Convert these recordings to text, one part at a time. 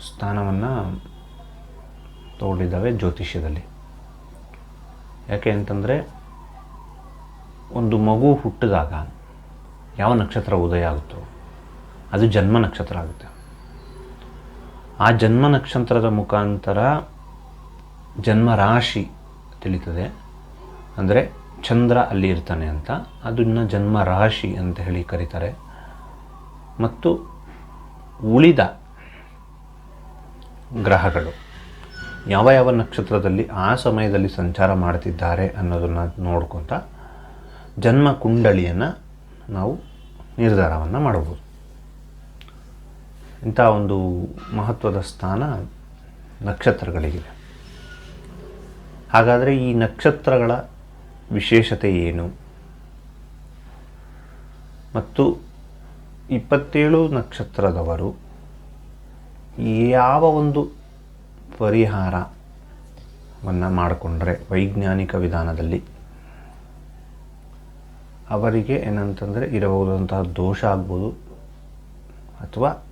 ಸ್ಥಾನವನ್ನು ತಗೊಂಡಿದ್ದಾವೆ ಜ್ಯೋತಿಷ್ಯದಲ್ಲಿ. ಯಾಕೆ ಅಂತಂದರೆ ಒಂದು ಮಗು ಹುಟ್ಟಿದಾಗ ಯಾವ ನಕ್ಷತ್ರ ಉದಯ ಆಗುತ್ತೋ ಅದು ಜನ್ಮ ನಕ್ಷತ್ರ ಆಗುತ್ತೆ. ಆ ಜನ್ಮ ನಕ್ಷತ್ರದ ಮುಖಾಂತರ ಜನ್ಮ ರಾಶಿ ತಿಳಿತದೆ. ಅಂದರೆ ಚಂದ್ರ ಅಲ್ಲಿ ಇರ್ತಾನೆ ಅಂತ ಅದನ್ನು ಜನ್ಮ ರಾಶಿ ಅಂತ ಹೇಳಿ ಕರೀತಾರೆ. ಮತ್ತು ಉಳಿದ ಗ್ರಹಗಳು. ಯಾವ ಯಾವ ನಕ್ಷತ್ರದಲ್ಲಿ ಆ ಸಮಯದಲ್ಲಿ ಸಂಚಾರ ಮಾಡ್ತಿದ್ದಾರೆ ಅನ್ನೋದನ್ನು ನೋಡ್ಕೊತ ಜನ್ಮ ಕುಂಡಳಿಯನ್ನು ನಾವು ನಿರ್ಧಾರವನ್ನು ಮಾಡಬಹುದು ಇಂಥ ಒಂದು ಮಹತ್ವದ ಸ್ಥಾನ ನಕ್ಷತ್ರಗಳಿಗಿದೆ. ಹಾಗಾದರೆ ಈ ನಕ್ಷತ್ರಗಳ ವಿಶೇಷತೆ ಏನು? ಮತ್ತು ಇಪ್ಪತ್ತೇಳು ನಕ್ಷತ್ರದವರು ಯಾವ ಒಂದು ಪರಿಹಾರವನ್ನು ಮಾಡಿಕೊಂಡ್ರೆ ವೈಜ್ಞಾನಿಕ ವಿಧಾನದಲ್ಲಿ ಅವರಿಗೆ ಏನಂತಂದರೆ ಇರಬಹುದಂತಹ ದೋಷ ಆಗ್ಬೋದು ಅಥವಾ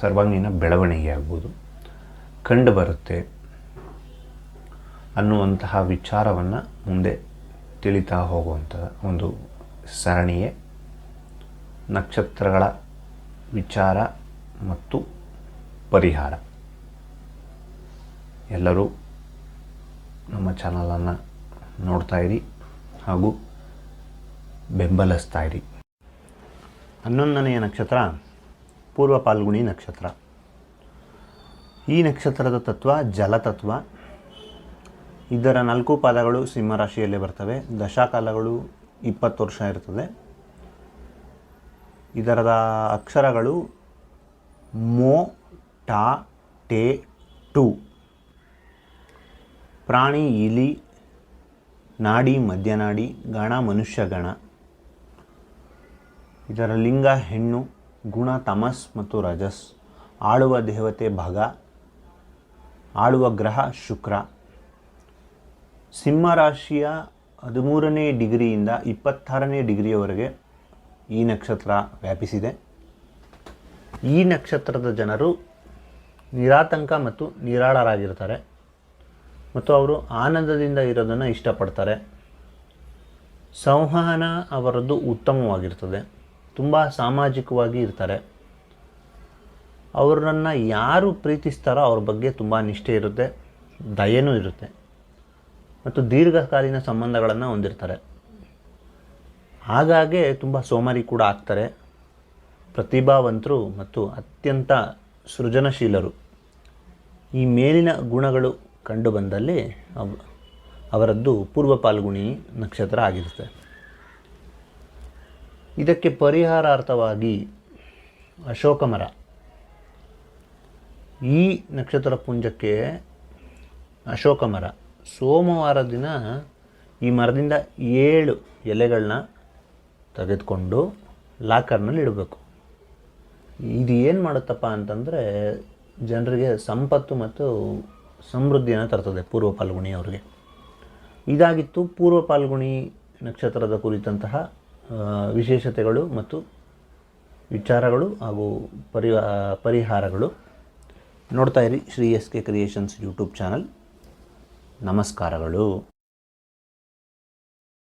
ಸರ್ವಾಂಗೀಣ ಬೆಳವಣಿಗೆ ಆಗ್ಬೋದು. ಕಂಡು ಬರುತ್ತೆ ಅನ್ನುವಂತಹ ವಿಚಾರವನ್ನು ಮುಂದೆ ತಿಳಿತಾ ಹೋಗುವಂಥ ಒಂದು ಸರಣಿಯೇ ನಕ್ಷತ್ರಗಳ ವಿಚಾರ ಮತ್ತು ಪರಿಹಾರ. ಎಲ್ಲರೂ ನಮ್ಮ ಚಾನಲನ್ನು ನೋಡ್ತಾ ಇರಿ ಹಾಗೂ ಬೆಂಬಲಿಸ್ತಾ ಇರಿ. ಹನ್ನೊಂದನೆಯ ನಕ್ಷತ್ರ, ಪೂರ್ವ ಪಾಲ್ಗುಣಿ ನಕ್ಷತ್ರ. ಈ ನಕ್ಷತ್ರದ ತತ್ವ ಜಲತತ್ವ ಇದರ ನಾಲ್ಕು ಪಾದಗಳು ಸಿಂಹರಾಶಿಯಲ್ಲಿ ಬರ್ತವೆ. ದಶಾಕಾಲಗಳು ಇಪ್ಪತ್ತು ವರ್ಷ ಇರ್ತದೆ. ಇದರದ ಅಕ್ಷರಗಳು ಮೋ ಟಾ, ಟೆ, ಟು. ಪ್ರಾಣಿ, ಇಲಿ, ನಾಡಿ, ಮಧ್ಯನಾಡಿ, ಗಣ, ಮನುಷ್ಯ, ಗಣ. ಇದರ ಲಿಂಗ, ಹೆಣ್ಣು, ಗುಣ, ತಮಸ್ ಮತ್ತು ರಜಸ್. ಆಳುವ ದೇವತೆ, ಭಗ. ಆಳುವ ಗ್ರಹ, ಶುಕ್ರ. ಸಿಂಹರಾಶಿಯ ಹದಿಮೂರನೇ ಡಿಗ್ರಿಯಿಂದ ಇಪ್ಪತ್ತಾರನೇ ಡಿಗ್ರಿಯವರೆಗೆ ಈ ನಕ್ಷತ್ರ ವ್ಯಾಪಿಸಿದೆ. ಈ ನಕ್ಷತ್ರದ ಜನರು ನಿರಾತಂಕ ಮತ್ತು ನಿರಾಳರಾಗಿರ್ತಾರೆ. ಮತ್ತು ಅವರು ಆನಂದದಿಂದ ಇರೋದನ್ನು ಇಷ್ಟಪಡ್ತಾರೆ. ಸಂವಹನ ಅವರದ್ದು ಉತ್ತಮವಾಗಿರ್ತದೆ. ತುಂಬ ಸಾಮಾಜಿಕವಾಗಿ ಇರ್ತಾರೆ. ಅವರನ್ನು ಯಾರು ಪ್ರೀತಿಸ್ತಾರೋ ಅವ್ರ ಬಗ್ಗೆ ತುಂಬ ನಿಷ್ಠೆ ಇರುತ್ತೆ, ದಯೆನೂ ಇರುತ್ತೆ. ಮತ್ತು ದೀರ್ಘಕಾಲೀನ ಸಂಬಂಧಗಳನ್ನು ಹೊಂದಿರ್ತಾರೆ. ಹಾಗಾಗಿ ತುಂಬ ಸೋಮಾರಿ ಕೂಡ ಆಗ್ತಾರೆ. ಪ್ರತಿಭಾವಂತರು ಮತ್ತು ಅತ್ಯಂತ ಸೃಜನಶೀಲರು. ಈ ಮೇಲಿನ ಗುಣಗಳು ಕಂಡುಬಂದಲ್ಲಿ ಅವ್, ಅವರದ್ದು ಪೂರ್ವ ಪಾಲ್ಗುಣಿ ನಕ್ಷತ್ರ ಆಗಿರುತ್ತೆ. ಇದಕ್ಕೆ ಪರಿಹಾರಾರ್ಥವಾಗಿ ಅಶೋಕ ಮರ. ಈ ನಕ್ಷತ್ರ ಪುಂಜಕ್ಕೆ ಅಶೋಕ ಮರ. ಸೋಮವಾರ ದಿನ ಈ ಮರದಿಂದ ಏಳು ಎಲೆಗಳನ್ನ ತೆಗೆದುಕೊಂಡು ಲಾಕರ್ನಲ್ಲಿ ಇಡಬೇಕು. ಇದು ಏನು ಮಾಡುತ್ತಪ್ಪ ಅಂತಂದರೆ ಜನರಿಗೆ ಸಂಪತ್ತು ಮತ್ತು ಸಮೃದ್ಧಿಯನ್ನು ತರ್ತದೆ ಪೂರ್ವ ಪಾಲ್ಗುಣಿ ಅವರಿಗೆ. ಇದಾಗಿತ್ತು ಪೂರ್ವ ಪಾಲ್ಗುಣಿ ನಕ್ಷತ್ರದ ಕುರಿತಂತಹ ವಿಶೇಷತೆಗಳು ಮತ್ತು ವಿಚಾರಗಳು ಹಾಗೂ ಪರಿ ಪರಿಹಾರಗಳು. ನೋಡ್ತಾ ಇರಿ Shri S K creations YouTube channel. ನಮಸ್ಕಾರಗಳು.